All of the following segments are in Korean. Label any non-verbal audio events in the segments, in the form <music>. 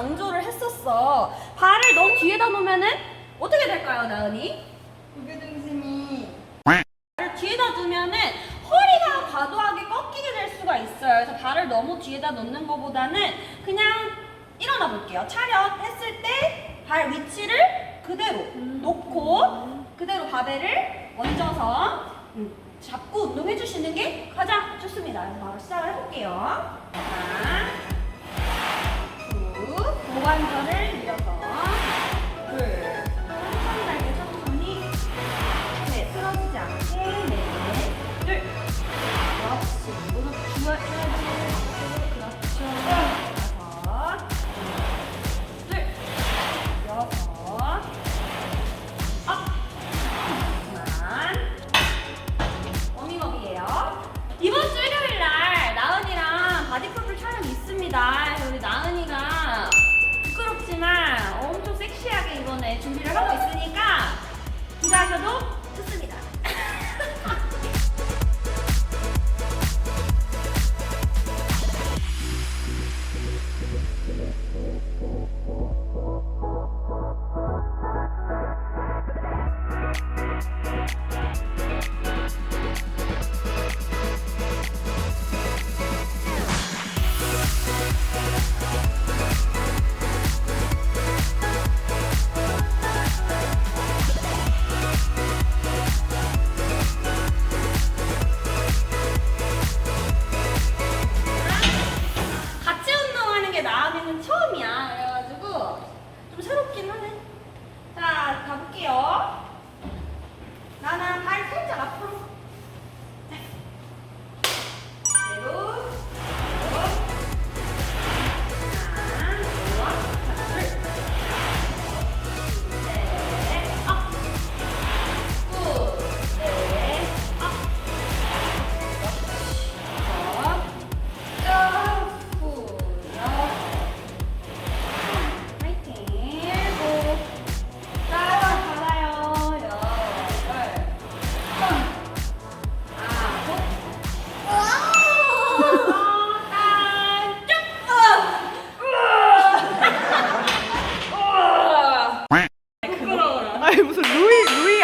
강조를 했었어. 발을 너무 뒤에다 놓으면은 어떻게 될까요, 나은이? 무게 중심이 발을 뒤에다 두면은 허리가 과도하게 꺾이게 될 수가 있어요. 그래서 발을 너무 뒤에다 놓는 것보다는 그냥 일어나 볼게요. 차렷 했을 때 발 위치를 그대로 놓고 그대로 바벨을 얹어서 음, 잡고 운동해 주시는 게 가장 좋습니다. 그래서 바로 시작을 해볼게요. 하 둘,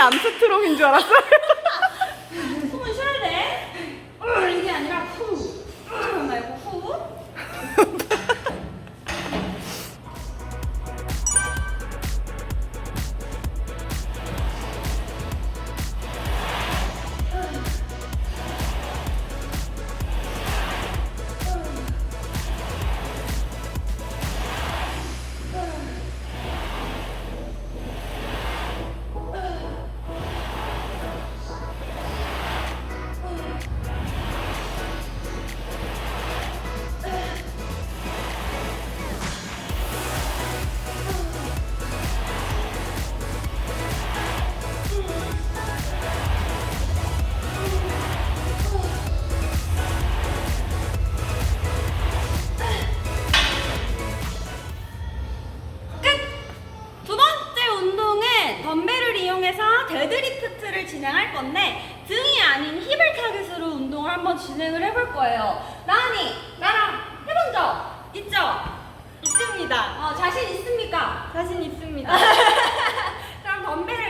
암스트롱인 줄 알았어. 숨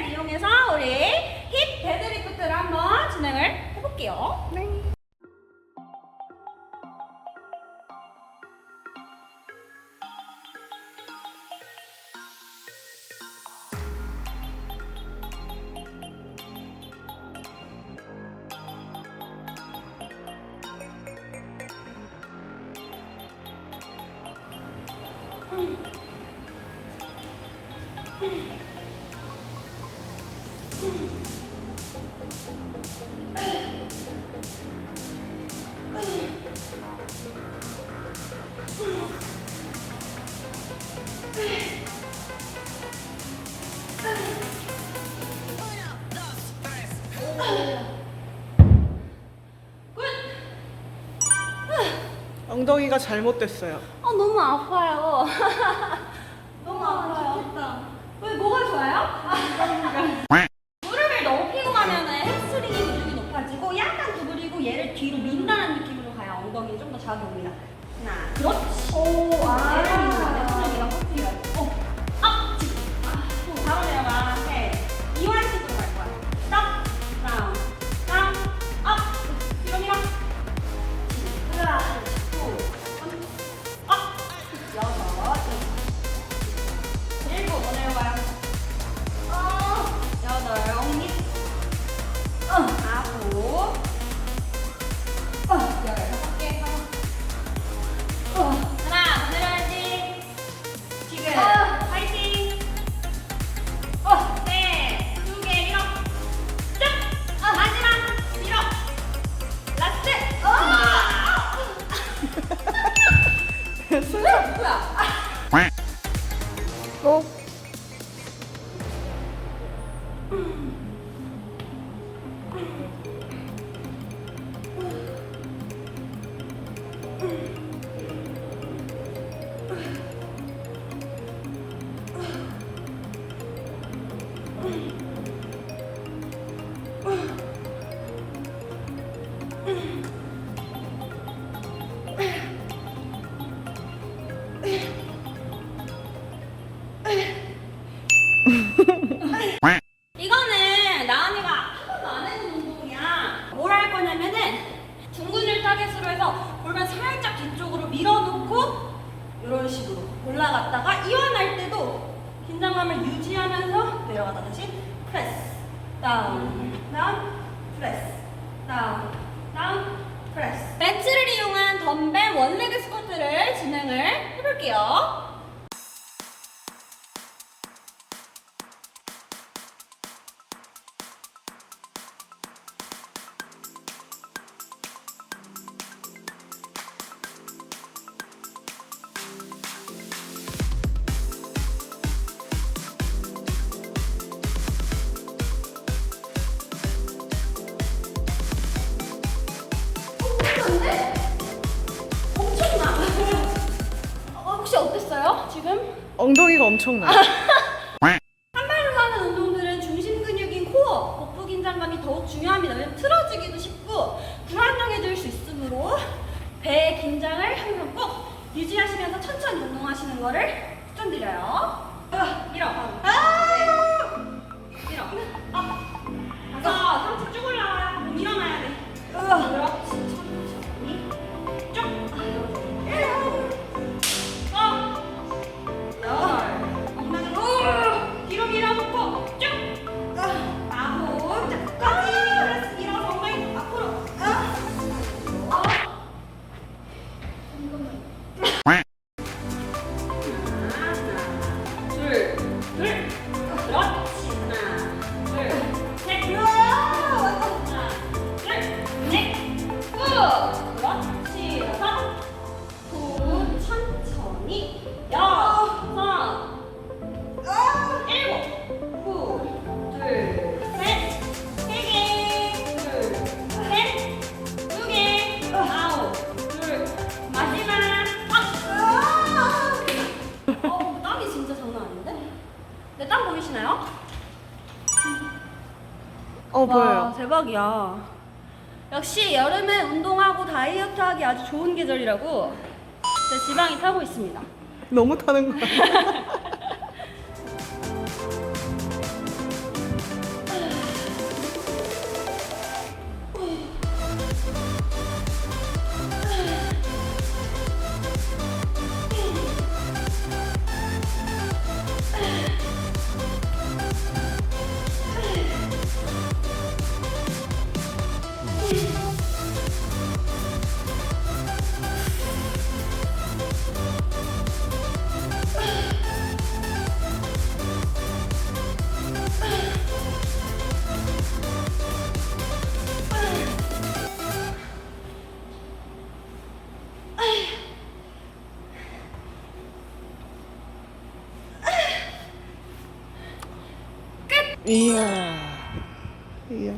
덤벨을 이용해서 우리 힙 데드리프트를 한번 진행을 해볼게요. 네. 끝! 엉덩이가 잘못됐어요. 아 너무 아파요. <laughs> 너무 아파요. 왜 뭐가 좋아요? <laughs> 이런 식으로 올라갔다가 이완할 때도 긴장감을 유지하면서 내려가다 다시 프레스 다운 다운 프레스 다운 다운 프레스 벤츠를 이용한 덤벨 원레그 스쿼트를 진행을 해볼게요. 엄청나. <laughs> 한 발로 하는 운동들은 중심 근육인 코어, 복부 긴장감이 더욱 중요합니다. 왜냐면 틀어지기도 쉽고 불안정해질 수 있으므로 배의 긴장을 항상 꼭 유지하시면서 천천히 운동하시는 거를 추천드려요. 아, 밀어. 아! 밀어. 아. 가서 상체 쭉 올라와요. 몸 일어나야 돼. 그렇지. 다이어트하기 아주 좋은 계절이라고 제 지방이 타고 있습니다. 너무 타는 거야. <laughs> 이야. 이야.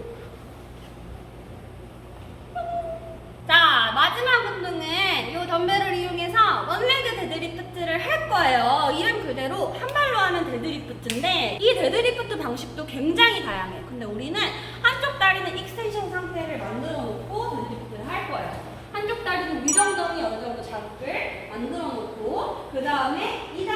자, 마지막 운동은 이 덤벨을 이용해서 원레그 데드리프트를 할 거예요. 이름 그대로 한 발로 하는 데드리프트인데 이 데드리프트 방식도 굉장히 다양해요. 근데 우리는 한쪽 다리는 익스텐션 상태를 만들어 놓고 데드리프트를 할 거예요. 한쪽 다리는 위정덩이 어느 정도 자극을 만들어 놓고 그 다음에 이 다리